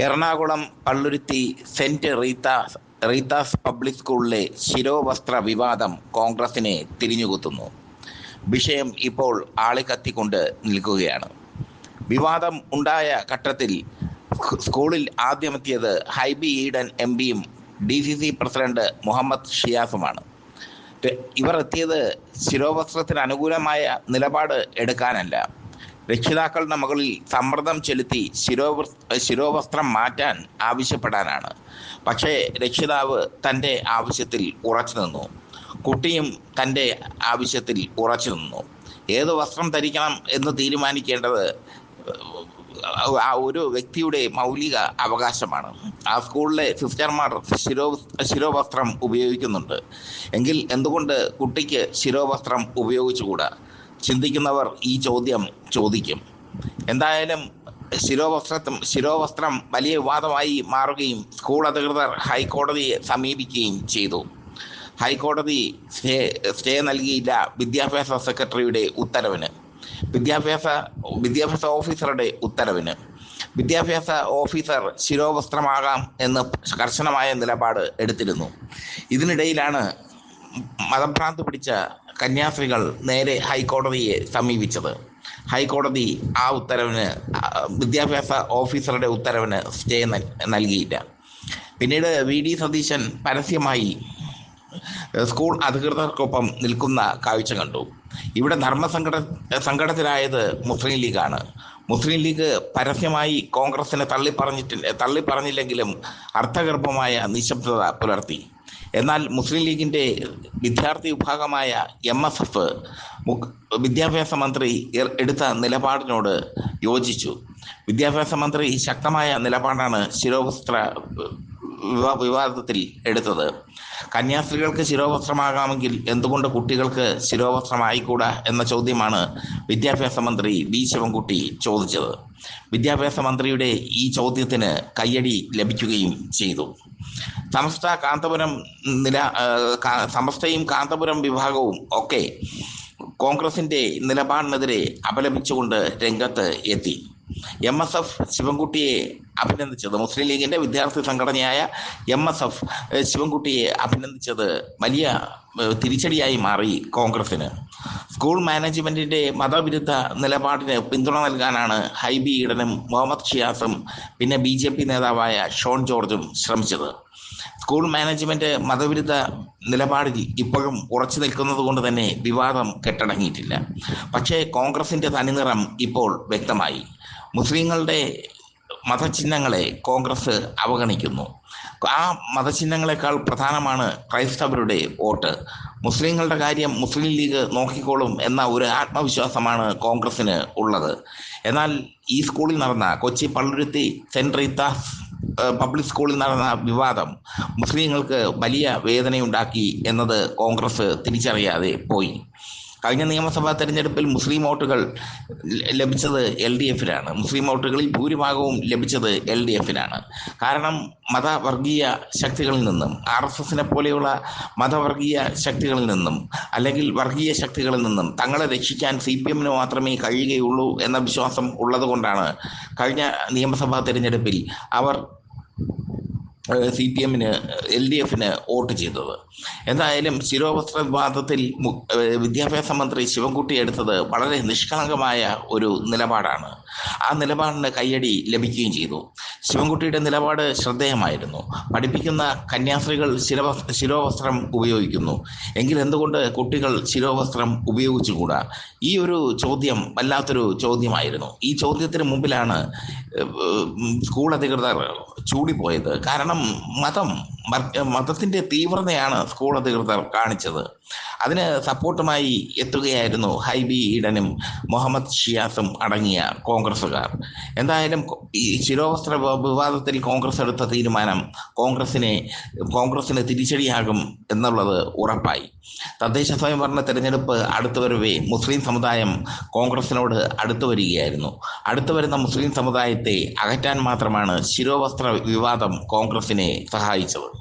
Ernakulam Palluruthy saint Rita's Rita's public സ്കൂളിലെ ശിരോവസ്ത്ര വിവാദം കോൺഗ്രസിനെ തിരിഞ്ഞുകുത്തുന്നു. വിഷയം ഇപ്പോൾ ആളിക്കത്തിക്കൊണ്ട് നിൽക്കുകയാണ്. വിവാദം ഉണ്ടായ ഘട്ടത്തിൽ സ്കൂളിൽ ആദ്യമെത്തിയത് ഹൈബി ഈഡൻ എം പിയും D C C president Muhammad ഷിയാസുമാണ്. ഇവർ എത്തിയത് ശിരോവസ്ത്രത്തിന് അനുകൂലമായ നിലപാട് എടുക്കാനല്ല. രക്ഷിതാക്കളുടെ മകളിൽ സമ്മർദ്ദം ചെലുത്തി ശിരോ ശിരോവസ്ത്രം മാറ്റാൻ ആവശ്യപ്പെടാനാണ്. പക്ഷേ രക്ഷിതാവ് തന്റെ ആവശ്യത്തിൽ ഉറച്ചു നിന്നു. കുട്ടിയും തന്റെ ആവശ്യത്തിൽ ഉറച്ചു നിന്നു. ഏത് വസ്ത്രം ധരിക്കണം എന്ന് തീരുമാനിക്കേണ്ടത് ആ ഒരു വ്യക്തിയുടെ മൗലിക അവകാശമാണ്. ആ സ്കൂളിലെ സിസ്റ്റർമാർ ശിരോ ശിരോവസ്ത്രം ഉപയോഗിക്കുന്നുണ്ട്. എങ്കിൽ എന്തുകൊണ്ട് കുട്ടിക്ക് ശിരോവസ്ത്രം ഉപയോഗിച്ചുകൂടാ? ചിന്തിക്കുന്നവർ ഈ ചോദ്യം ചോദിക്കും. എന്തായാലും ശിരോവസ്ത്രം ശിരോവസ്ത്രം വലിയ വിവാദമായി മാറുകയും സ്കൂൾ അധികൃതർ ഹൈക്കോടതിയെ സമീപിക്കുകയും ചെയ്തു. ഹൈക്കോടതി സ്റ്റേ സ്റ്റേ നൽകിയില്ല വിദ്യാഭ്യാസ സെക്രട്ടറിയുടെ ഉത്തരവിന്. വിദ്യാഭ്യാസ വിദ്യാഭ്യാസ ഓഫീസറുടെ ഉത്തരവിന്. വിദ്യാഭ്യാസ ഓഫീസർ ശിരോവസ്ത്രമാകാം എന്ന് കർശനമായ നിലപാട് എടുത്തിരുന്നു. ഇതിനിടയിലാണ് മതഭ്രാന്ത് പിടിച്ച കന്യാസ്ത്രീകൾ നേരെ ഹൈക്കോടതിയെ സമീപിച്ചത്. ഹൈക്കോടതി ആ ഉത്തരവിന് വിദ്യാഭ്യാസ ഓഫീസറുടെ ഉത്തരവിന് സ്റ്റേ നൽകിയില്ല. പിന്നീട് വി. ഡി. സതീശൻ പരസ്യമായി സ്കൂൾ അധികൃതർക്കൊപ്പം നിൽക്കുന്ന കാഴ്ച കണ്ടു. ഇവിടെ ധർമ്മസങ്കട സങ്കടത്തിലായത് മുസ്ലിം ലീഗാണ്. മുസ്ലിം ലീഗ് പരസ്യമായി കോൺഗ്രസിനെ തള്ളിപ്പറഞ്ഞിട്ടില്ല തള്ളിപ്പറഞ്ഞില്ലെങ്കിലും അർത്ഥഗർഭമായ നിശബ്ദത പുലർത്തി. എന്നാൽ മുസ്ലിം ലീഗിന്റെ വിദ്യാർത്ഥി വിഭാഗമായ എം എസ് എഫ് വിദ്യാഭ്യാസ മന്ത്രി എടുത്ത നിലപാടിനോട് യോജിച്ചു. വിദ്യാഭ്യാസ മന്ത്രി ശക്തമായ നിലപാടാണ് ശിരോവസ്ത്ര വിവാദത്തിൽ എടുത്തത്. കന്യാസ്ത്രീകൾക്ക് ശിരോവസ്ത്രമാകാമെങ്കിൽ എന്തുകൊണ്ട് കുട്ടികൾക്ക് ശിരോവസ്ത്രമായിക്കൂടാ എന്ന ചോദ്യമാണ് വിദ്യാഭ്യാസ മന്ത്രി വി ശിവൻകുട്ടി ചോദിച്ചത്. വിദ്യാഭ്യാസ മന്ത്രിയുടെ ഈ ചോദ്യത്തിന് കയ്യടി ലഭിക്കുകയും ചെയ്തു. സമസ്ത കാന്തപുരം നില സമസ്തയും കാന്തപുരം വിഭാഗവും ഒക്കെ കോൺഗ്രസിന്റെ നിലപാടിനെതിരെ അപലപിച്ചുകൊണ്ട് രംഗത്ത് എത്തി. എം എസ് എഫ് ശിവൻകുട്ടിയെ അഭിനന്ദിച്ചത്. മുസ്ലിം ലീഗിന്റെ വിദ്യാർത്ഥി സംഘടനയായ എം എസ് എഫ് ശിവൻകുട്ടിയെ അഭിനന്ദിച്ചത് വലിയ തിരിച്ചടിയായി മാറി കോൺഗ്രസിന് സ്കൂൾ മാനേജ്മെന്റിന്റെ മതവിരുദ്ധ നിലപാടിന് പിന്തുണ നൽകാനാണ് ഹൈബി ഈഡനും മുഹമ്മദ് ഷിയാസും പിന്നെ ബി ജെ പി നേതാവായ ഷോൺ ജോർജും ശ്രമിച്ചത്. സ്കൂൾ മാനേജ്മെന്റ് മതവിരുദ്ധ നിലപാടിൽ ഇപ്പോഴും ഉറച്ചു നിൽക്കുന്നത് കൊണ്ട് തന്നെ വിവാദം കെട്ടടങ്ങിയിട്ടില്ല. പക്ഷേ കോൺഗ്രസിന്റെ തനിനിറം ഇപ്പോൾ വ്യക്തമായി. മുസ്ലിങ്ങളുടെ മതചിഹ്നങ്ങളെ കോൺഗ്രസ് അവഗണിക്കുന്നു. ആ മതചിഹ്നങ്ങളെക്കാൾ പ്രധാനമാണ് ക്രൈസ്തവരുടെ വോട്ട്. മുസ്ലിങ്ങളുടെ കാര്യം മുസ്ലിം ലീഗ് നോക്കിക്കോളും എന്ന ഒരു ആത്മവിശ്വാസമാണ് കോൺഗ്രസ്സിന് ഉള്ളത്. എന്നാൽ ഈ സ്കൂളിൽ നടന്ന Kochi Palluruthy saint Rita's public സ്കൂളിൽ നടന്ന വിവാദം മുസ്ലിങ്ങൾക്ക് വലിയ വേദനയുണ്ടാക്കി എന്നത് കോൺഗ്രസ് തിരിച്ചറിയാതെ പോയി. കഴിഞ്ഞ നിയമസഭാ തെരഞ്ഞെടുപ്പിൽ മുസ്ലിം വോട്ടുകൾ ലഭിച്ചത് എൽ ഡി എഫിനാണ് മുസ്ലിം വോട്ടുകളിൽ ഭൂരിഭാഗവും ലഭിച്ചത് എൽ ഡി എഫിനാണ്. കാരണം മതവർഗീയ ശക്തികളിൽ നിന്നും ആർ എസ് എസിനെ പോലെയുള്ള മതവർഗീയ ശക്തികളിൽ നിന്നും അല്ലെങ്കിൽ വർഗീയ ശക്തികളിൽ നിന്നും തങ്ങളെ രക്ഷിക്കാൻ സി പി എമ്മിന് മാത്രമേ കഴിയുകയുള്ളൂ എന്ന വിശ്വാസം ഉള്ളതുകൊണ്ടാണ് കഴിഞ്ഞ നിയമസഭാ തെരഞ്ഞെടുപ്പിൽ അവർ സി പി എമ്മിന് എൽ ഡി എഫിന് വോട്ട് ചെയ്തത്. എന്തായാലും ശിരോവസ്ത്ര വിവാദത്തിൽ വിദ്യാഭ്യാസ മന്ത്രി ശിവൻകുട്ടി എടുത്തത് വളരെ നിഷ്കളങ്കമായ ഒരു നിലപാടാണ്. ആ നിലപാടിന് കയ്യടി ലഭിക്കുകയും ചെയ്തു. ശിവൻകുട്ടിയുടെ നിലപാട് ശ്രദ്ധേയമായിരുന്നു. പഠിപ്പിക്കുന്ന കന്യാസ്ത്രീകൾ ശിരവസ് ശിരോവസ്ത്രം ഉപയോഗിക്കുന്നു. എങ്കിൽ എന്തുകൊണ്ട് കുട്ടികൾ ശിരോവസ്ത്രം ഉപയോഗിച്ചുകൂടാ? ഈ ഒരു ചോദ്യം വല്ലാത്തൊരു ചോദ്യമായിരുന്നു. ഈ ചോദ്യത്തിന് മുമ്പിലാണ് സ്കൂൾ അധികൃതർ ചൂടിപ്പോയത്. കാരണം മതം മതത്തിന്റെ തീവ്രതയാണ് സ്കൂൾ അധികൃതർ കാണിച്ചത്. അതിന് സപ്പോർട്ടുമായി എത്തുകയായിരുന്നു ഹൈബി ഈഡനും മുഹമ്മദ് ഷിയാസും അടങ്ങിയ കോൺഗ്രസ്സുകാർ. എന്തായാലും ഈ ശിരോവസ്ത്ര വിവാദത്തിൽ കോൺഗ്രസ് എടുത്ത തീരുമാനം കോൺഗ്രസിനെ കോൺഗ്രസിന് തിരിച്ചടിയാകും എന്നുള്ളത് ഉറപ്പായി. തദ്ദേശ സ്വയംഭരണ തെരഞ്ഞെടുപ്പ് അടുത്തു വരവേ മുസ്ലിം സമുദായം കോൺഗ്രസിനോട് അടുത്തു വരികയായിരുന്നു. അടുത്തു വരുന്ന മുസ്ലിം സമുദായത്തെ അകറ്റാൻ മാത്രമാണ് ശിരോവസ്ത്ര വിവാദം കോൺഗ്രസിനെ സഹായിച്ചത്